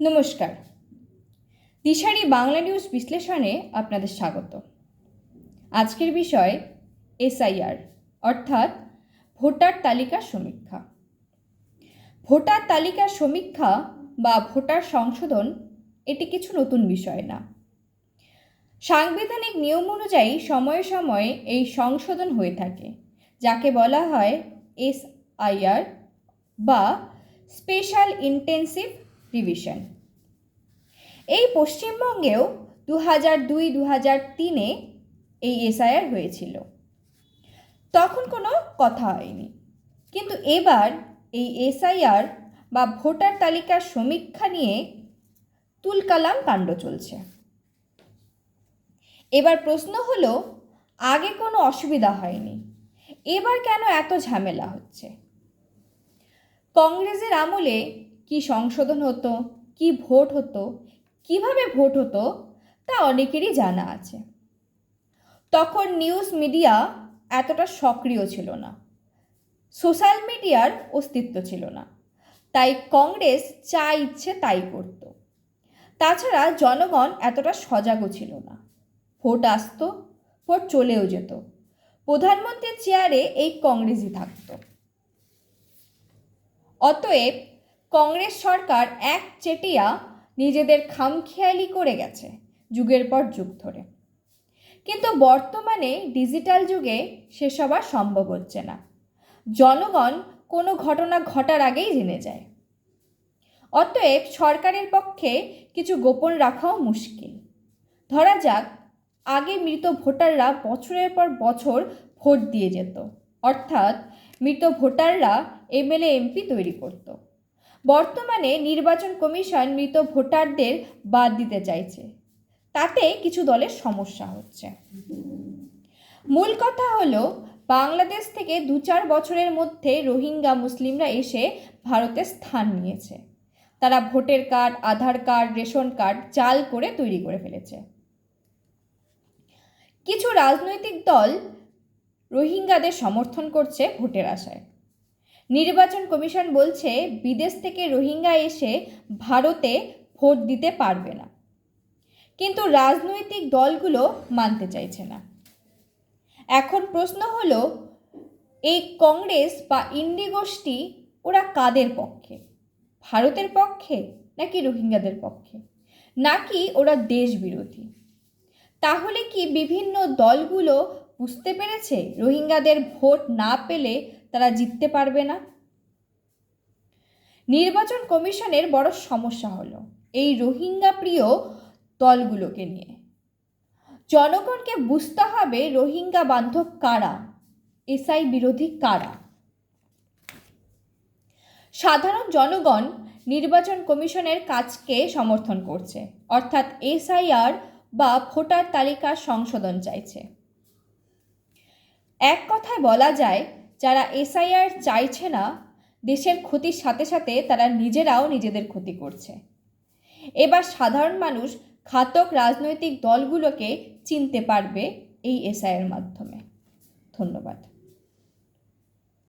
নমস্কার। দিশারি বাংলা নিউজ বিশ্লেষণে আপনাদের স্বাগত। আজকের বিষয় এসআইআর, অর্থাৎ ভোটার তালিকার সমীক্ষা। ভোটার তালিকার সমীক্ষা বা ভোটার সংশোধন এটি কিছু নতুন বিষয় না। সাংবিধানিক নিয়ম অনুযায়ী সময়ে সময়ে এই সংশোধন হয়ে থাকে, যাকে বলা হয় এসআইআর বা স্পেশাল ইন্টেন্সিভ রিভিশন এই পশ্চিমবঙ্গেও দু হাজার দুই দু হাজার তিনে এই এসআইআর হয়েছিল। তখন কোনো কথা হয়নি। কিন্তু এবার এই এসআইআর বা ভোটার তালিকার সমীক্ষা নিয়ে তুলকালাম কাণ্ড চলছে। এবার প্রশ্ন হলো, আগে কোনো অসুবিধা হয়নি। এবার কেন এত ঝামেলা হচ্ছে? কংগ্রেসের আমলে কি সংশোধন হতো, কি ভোট হতো, কীভাবে ভোট হতো, তা অনেকেরই জানা আছে। তখন নিউজ মিডিয়া এতটা সক্রিয় ছিল না। সোশ্যাল মিডিয়ার অস্তিত্ব ছিল না। তাই কংগ্রেস যা ইচ্ছে তাই করত। তাছাড়া জনগণ এতটা সজাগও ছিল না। ভোট আসতো, ভোট চলেও যেত। প্রধানমন্ত্রীর চেয়ারে এই কংগ্রেসই থাকতো। অতএব কংগ্রেস সরকার এক চেটিয়া নিজেদের খামখেয়ালি করে গেছে, যুগের পর যুগ ধরে। কিন্তু বর্তমানে ডিজিটাল যুগে সেসব আর সম্ভব হচ্ছে না। জনগণ কোনো ঘটনা ঘটার আগেই জেনে যায়। অতএব সরকারের পক্ষে কিছু গোপন রাখাও মুশকিল। ধরা যাক, আগে মৃত ভোটাররা বছরের পর বছর ভোট দিয়ে যেত। অর্থাৎ মৃত ভোটাররা এমএলএ, এমপি তৈরি করত। বর্তমানে নির্বাচন কমিশন মৃত ভোটারদের বাদ দিতে চাইছে। তাতে কিছু দলের সমস্যা হচ্ছে। মূল কথা হলো, বাংলাদেশ থেকে দু চার বছরের মধ্যে রোহিঙ্গা মুসলিমরা এসে ভারতে স্থান নিয়েছে। তারা ভোটের card, Aadhaar card, ration card জাল করে তৈরি করে ফেলেছে। কিছু রাজনৈতিক দল রোহিঙ্গাদের সমর্থন করছে ভোটের আশায়। নির্বাচন কমিশন বলছে, বিদেশ থেকে রোহিঙ্গা এসে ভারতে ভোট দিতে পারবে না। কিন্তু রাজনৈতিক দলগুলো মানতে চাইছে না। এখন প্রশ্ন হলো, এই কংগ্রেস বা ইন্ডি গোষ্ঠী ওরা কাদের পক্ষে? ভারতের পক্ষে নাকি রোহিঙ্গাদের পক্ষে? নাকি ওরা দেশ বিরোধী? তাহলে কি বিভিন্ন দলগুলো বুঝতে পেরেছে রোহিঙ্গাদের ভোট না পেলে তারা জিততে পারবে না। নির্বাচন কমিশনের বড় সমস্যা হলো এই রোহিঙ্গা প্রিয় দলগুলোকে নিয়ে। জনগণকে বুঝতে হবে রোহিঙ্গা বান্ধব কারা, এসআই বিরোধী কারা। সাধারণ জনগণ নির্বাচন কমিশনের কাজকে সমর্থন করছে, অর্থাৎ এসআইআর বা ভোটার তালিকা সংশোধন চাইছে। এক কথায় বলা যায় যারা এসআইআর চাইছে না, দেশের ক্ষতির সাথে সাথে তারা নিজেরাও নিজেদের ক্ষতি করছে। এবার সাধারণ মানুষ ঘাতক রাজনৈতিক দলগুলোকে চিনতে পারবে এই এসআইয়ের মাধ্যমে। ধন্যবাদ।